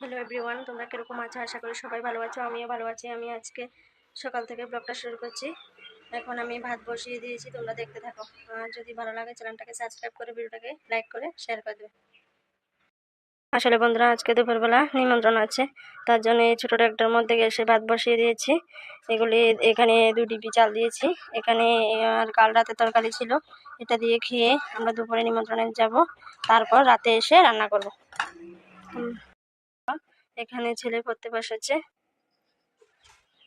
Hello everyone তোমরা কীরকম আছো? আশা করি সবাই ভালো আছো, আমিও ভালো আছি। আমি আজকে সকাল থেকে ব্লগটা শুরু করছি। এখন আমি ভাত বসিয়ে দিয়েছি, তোমরা দেখতে থাকো। আর যদি ভালো লাগে, চ্যানেলটাকে সাবস্ক্রাইব করে, ভিডিওটাকে লাইক করে শেয়ার করে দেবে। আসলে বন্ধুরা, আজকে দুপুরবেলা নিমন্ত্রণ আছে। তার জন্য এই ছোটো ট্র্যাক্টর মধ্যে এসে ভাত বসিয়ে দিয়েছি। এগুলি এখানে দু ডিপি চাল দিয়েছি। এখানে, আর কাল রাতে তরকারি ছিল। এটা দিয়ে খেয়ে আমরা দুপুরে নিমন্ত্রণে যাব। তারপর রাতে এসে রান্না করব। এখানে ছেলে পড়তে বসেছে।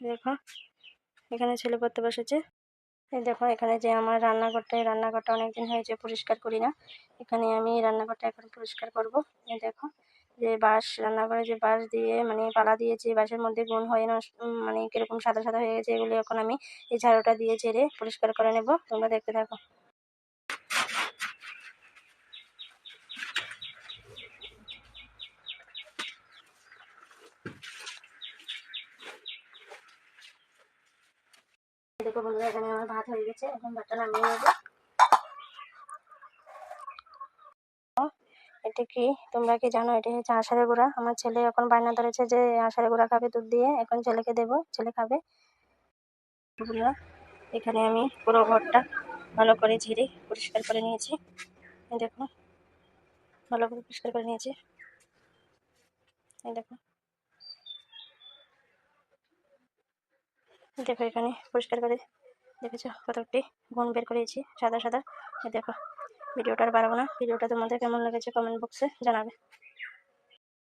দেখো এখানে ছেলে পড়তে বসেছে। এই দেখো এখানে যে আমার রান্নাঘরটা এই রান্নাঘরটা অনেকদিন হয়েছে পরিষ্কার করি না। এখানে আমি রান্নাঘরটা এখন পরিষ্কার করব। এই দেখো যে বাঁশ রান্নাঘরে যে বাঁশ দিয়ে মানে পালা দিয়েছি বাঁশের মধ্যে গুণ হয়ে উম, মানে কীরকম সাদা সাদা হয়ে গেছে এগুলি এখন আমি এই ঝাড়ুটা দিয়ে ঝেড়ে পরিষ্কার করে নেব। তোমরা দেখতে থাকো। দেখো বন্ধুরা এখানে আমার ভাত হয়ে গেছে, এখন ভাতটা নামিয়ে নেব। এটা কি? তোমরা কি জানো? এটা হচ্ছে আষাঢ়ের গুঁড়া। আমার ছেলে এখন বায়না ধরেছে যে আষাঢ়ের গুঁড়া খাবে দুধ দিয়ে। এখন ছেলেকে দেবো, ছেলে খাবে। বন্ধুরা, এখানে আমি পুরো ঘরটা ভালো করে ঝেড়ে পরিষ্কার করে নিয়েছি। দেখো, ভালো করে পরিষ্কার করে নিয়েছি। এই দেখো দেখো এখানে পরিষ্কার করে দেখেছ কতটি গুণ বের করেছি, সাদা সাদা। দেখো, ভিডিওটা আর বাড়াবো না। ভিডিওটা তোমাদের কেমন লেগেছে কমেন্ট বক্সে জানাবে।